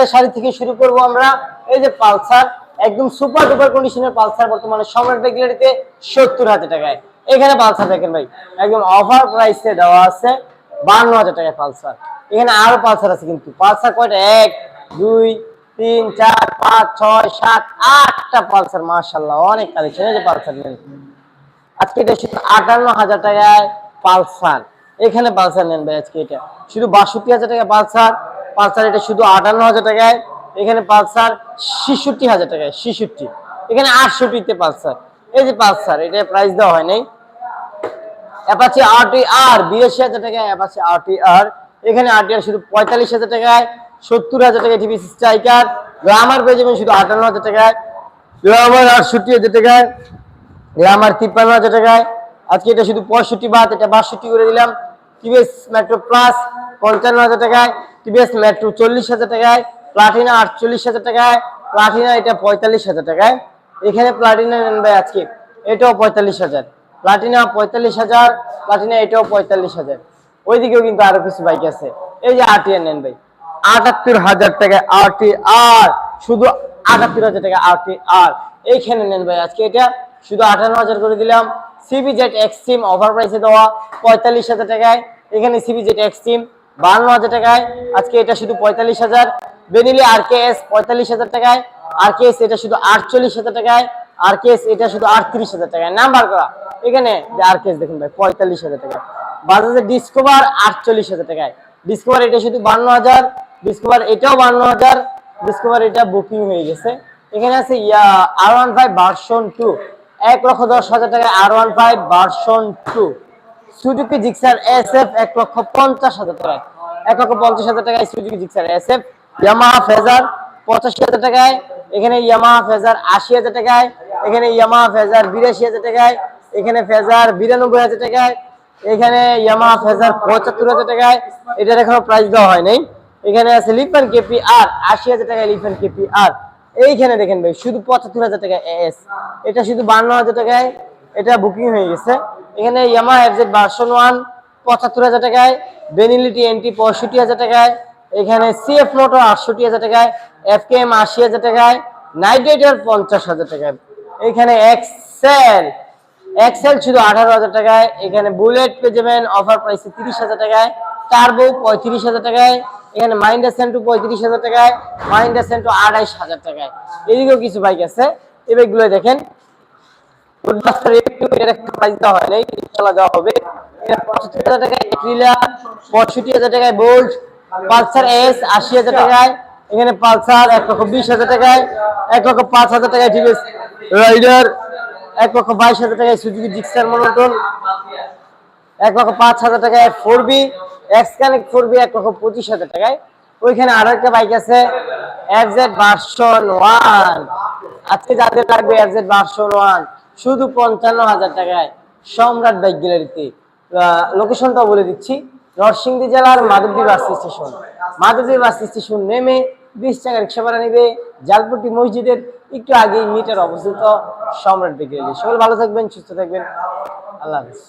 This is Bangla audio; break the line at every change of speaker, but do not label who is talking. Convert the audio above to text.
পালসারের শাড়ি থেকে শুরু করব আমরা। এই যে পালসার, একদম সুপার ডুপার কন্ডিশনের পালসার বর্তমানে সম্রাট বেগলারিতে সত্তর হাজার টাকায়। এখানে পালসার দেখেন ভাই, একদম অফার প্রাইসে দেওয়া আছে বান্ন হাজার টাকায় পালসার। এখানে আরও পালসার আছে কিন্তু। পালসার কয়টা? এক, দুই, তিন, চার, পাঁচ, ছয়, সাত, আটটা পালসার মার্শাল্লাহ অনেক কালেকশন এই যে পালসার নেন আজকে এটা শুধু আটান্ন হাজার টাকায় পালসার। এখানে পালসার নেন ভাই আজকে এটা। শুধু বাষট্টি হাজার টাকায় পালসার পালসার এটা শুধু আটান্ন হাজার টাকায়, এখানে পালসার ছেষট্টি হাজার টাকায়, ছেষট্টি। এখানে আটষট্টিতে পালসার। এই যে পালসার, এটা প্রাইস দেওয়া হয় নাই অ্যাপাচি আরটি আর বিরাশি হাজার টাকায় অ্যাপাচি আরটি আর এখানে আরটি আর শুধু পঁয়তাল্লিশ হাজার টাকায়, সত্তর হাজার টাকায় টিভি স্ট্রাইকার গ্রামার পেয়ে যাবেন শুধু আটান্ন হাজার টাকায়। গ্রামার আটষট্টি হাজার টাকায়। গ্রামার তিপ্পান্ন হাজার টাকায়। আজকে এটা শুধু পঁয়ষট্টি বাদ, এটা বাষট্টি করে দিলাম। টিভিএস মেট্রো প্লাস পঞ্চান্ন হাজার টাকায়। টিভিএস মেট্রো চল্লিশ হাজার টাকায়, প্লাটিনা আটচল্লিশ হাজার টাকায়, প্লাটিনা এটা পঁয়তাল্লিশ হাজার টাকায়। এখানে প্লাটিনা নেন ভাই আজকে, এটাও পঁয়তাল্লিশ হাজার। প্লাটিনা পঁয়তাল্লিশ হাজার, প্লাটিনা এটাও পঁয়তাল্লিশ হাজার। ওইদিকেও কিন্তু আরও কিছু বাইক আছে। এই যে আরটিআর নেন ভাই, আটাত্তর হাজার টাকায় আরটি আর শুধু আটাত্তর হাজার টাকা আরটি আর এইখানে নেন ভাই আজকে এটা, শুধু আঠান্ন হাজার করে দিলাম। সিবি জেট এক্সট্রিম অফার প্রাইসে দেওয়া, পঁয়তাল্লিশ হাজার টাকায়। এখানে সিবি জেট এক্সট্রিম বান্ন হাজার টাকায়। আজকে এটা শুধু পঁয়তাল্লিশ হাজার। বেনিলি আর কে এস পঁয়তাল্লিশ হাজার টাকায়। আর কে এস এটা শুধু আটচল্লিশ হাজার টাকায়। আর কে এস এটা শুধু আটত্রিশ হাজার টাকায়। নাম্বার করা। এখানে আর কে এস দেখুন ভাই, পঁয়তাল্লিশ হাজার টাকায়। বাজাজের ডিসকভার আটচল্লিশ হাজার টাকায়। ডিসকভার এটা শুধু বান্ন হাজার। ডিসকভার এটাও বান্ন হাজার। ডিসকভার এটা বুকিং হয়ে গেছে। এখানে আছে ইয়া R one five version two. এক লক্ষ দশ হাজার টাকায় R one five version two. Suzuki Gixxer S F এক লক্ষ পঞ্চাশ হাজার টাকায়। এক লক্ষ পঞ্চাশ হাজার টাকায় Suzuki Gixxer S F Yamaha Fazer পঁচাশি হাজার টাকায়, এখানে ইয়ামাহা ফেজার আশি হাজার টাকায়, এখানে ইয়ামাহা ফেজার বিরাশি হাজার টাকায়, এখানে ফেজার বিরানব্বই হাজার টাকায়, এখানে ইয়ামাহা ফেজার পঁচাত্তর হাজার টাকায়। এটার এখনও প্রাইস দেওয়া হয় নাই। এখানে আছে লিফান কেপি আর আশি হাজার টাকায় লিফান কেপি আর এইখানে দেখেন ভাই, শুধু পঁচাত্তর হাজার টাকা এস এটা শুধু বান্ন হাজার টাকায়, এটা বুকিং হয়ে গেছে। এখানে ইয়ামা এফজেড ভার্সন ওয়ান পঁচাত্তর হাজার টাকায় বেনিলিটি এনটি পঁয়ষট্টি হাজার টাকায়, এখানে সিএফ মোটর আটষট্টি হাজার টাকায় এফ কে এম আশি হাজার টাকায় নাইট রাইডার পঞ্চাশ হাজার টাকায়। এখানে এক্সেল এক্সেল শুধু আঠারো হাজার টাকায়, এখানে বুলেট যাবেন অফার প্রাইসে তিরিশ হাজার টাকায় টার্বো পঁয়ত্রিশ হাজার টাকায়, এখানে মাইন্ডা সেন্টু পঁয়ত্রিশ হাজার টাকায় মাইন্ডা সেন্টু আড়াইশ হাজার টাকায়। এদিকেও কিছু বাইক আছে। এই দেখেন। এখানে পালসার এক লক্ষ বিশ হাজার টাকায়, এক লক্ষ পাঁচ হাজার টাকায় সুজুকি জিক্সার মনোটন, এক লক্ষ পাঁচ হাজার টাকায় four B X four B এক লক্ষ পঁচিশ হাজার টাকায়। ওইখানে আরও একটা বাইক আছে, এফজেড ভার্সন ওয়ান। আজকে যাদের লাগবে এফজেড ভার্সন ওয়ান। শুধু পঞ্চান্ন হাজার টাকায় সম্রাট বাইক গ্যালারিতে লোকেশনটাও বলে দিচ্ছি। নরসিংদী জেলার Madhabdi bus station. Madhabdi bus station নেমে বিশ টাকা রিক্সা ভাড়া নেবে। জালপুটি মসজিদের একটু আগেই মিটার অবস্থিত সম্রাট বাইক গ্যালারি। সকল ভালো থাকবেন, সুস্থ থাকবেন। আল্লাহ হাফিজ।